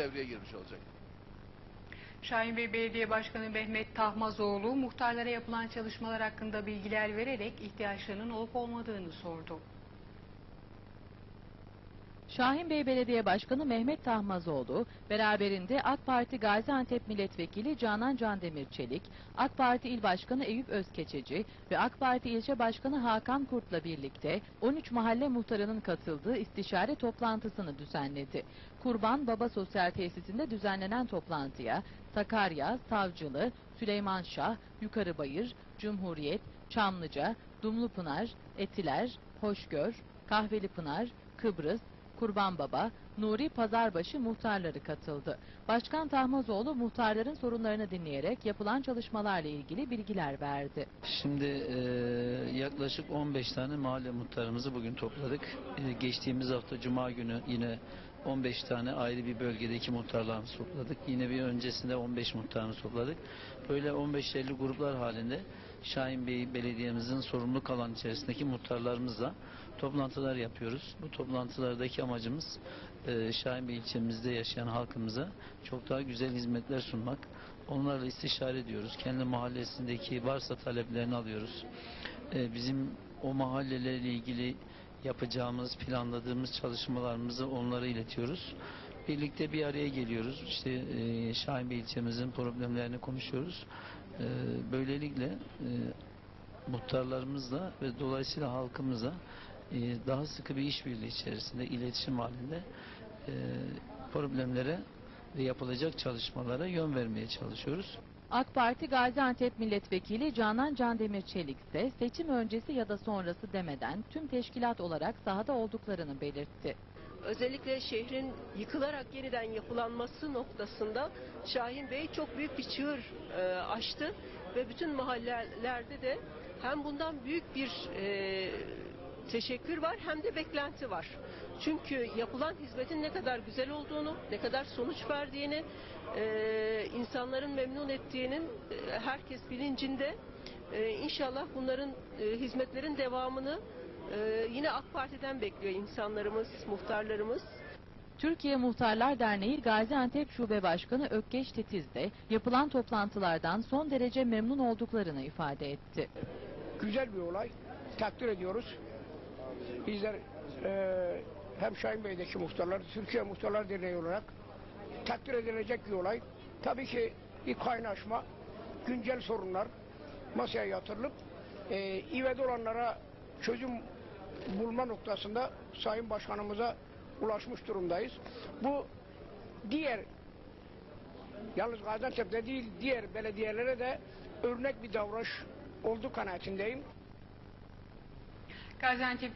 devreye girmiş olacak. Şahin Bey Belediye Başkanı Mehmet Tahmazoğlu muhtarlara yapılan çalışmalar hakkında bilgiler vererek ihtiyaçlarının olup olmadığını sordu. Şahinbey Belediye Başkanı Mehmet Tahmazoğlu, beraberinde AK Parti Gaziantep Milletvekili Canan Candemir Çelik, AK Parti İl Başkanı Eyüp Özkeçeci ve AK Parti İlçe Başkanı Hakan Kurt'la birlikte 13 mahalle muhtarının katıldığı istişare toplantısını düzenledi. Kurban Baba Sosyal Tesisinde düzenlenen toplantıya Sakarya, Savcılı, Süleymanşah, Yukarıbayır, Cumhuriyet, Çamlıca, Dumlupınar, Etiler, Hoşgör, Kahvelipınar, Kıbrıs, Kurban Baba, Nuri Pazarbaşı muhtarları katıldı. Başkan Tahmazoğlu muhtarların sorunlarını dinleyerek yapılan çalışmalarla ilgili bilgiler verdi. Şimdi e, yaklaşık 15 tane mahalle muhtarımızı bugün topladık. E, geçtiğimiz hafta Cuma günü yine 15 tane ayrı bir bölgedeki muhtarlarımızı topladık. Yine bir öncesinde 15 muhtarımızı topladık. Böyle 15-50 gruplar halinde Şahin Bey Belediye'mizin sorumluluk alan içerisindeki muhtarlarımızla toplantılar yapıyoruz. Bu toplantılardaki amacımız e, Şahin Bey ilçemizde yaşayan halkımıza çok daha güzel hizmetler sunmak. Onlarla istişare ediyoruz. Kendi mahallesindeki varsa taleplerini alıyoruz. Ee, bizim o mahallelerle ilgili yapacağımız, planladığımız çalışmalarımızı onlara iletiyoruz. Birlikte bir araya geliyoruz. İşte e, Şahin Bey ilçemizin problemlerini konuşuyoruz. Ee, böylelikle e, muhtarlarımızla ve dolayısıyla halkımıza e, daha sıkı bir işbirliği içerisinde, iletişim halinde e, problemlere ve yapılacak çalışmalara yön vermeye çalışıyoruz. AK Parti Gaziantep Milletvekili Canan Candemir Çelik ise seçim öncesi ya da sonrası demeden tüm teşkilat olarak sahada olduklarını belirtti. özellikle şehrin yıkılarak yeniden yapılanması noktasında Şahin Bey çok büyük bir çığır e, açtı ve bütün mahallelerde de hem bundan büyük bir e, teşekkür var hem de beklenti var. Çünkü yapılan hizmetin ne kadar güzel olduğunu, ne kadar sonuç verdiğini, e, insanların memnun ettiğinin e, herkes bilincinde. E, inşallah bunların e, hizmetlerin devamını yine AK Parti'den bekliyor insanlarımız, muhtarlarımız. Türkiye Muhtarlar Derneği Gaziantep Şube Başkanı Ökkeş Titiz de yapılan toplantılardan son derece memnun olduklarını ifade etti. güzel bir olay. Takdir ediyoruz. Bizler eee hem Şahin Bey'deki muhtarlar, Türkiye Muhtarlar Derneği olarak takdir edilecek bir olay. Tabii ki bir kaynaşma, güncel sorunlar masaya yatırılıp eee ivede olanlara çözüm bulma noktasında Sayın Başkanımıza ulaşmış durumdayız. Bu diğer yalnız Gaziantep'te değil diğer belediyelere de örnek bir davranış oldu kanaatindeyim. Gaziantep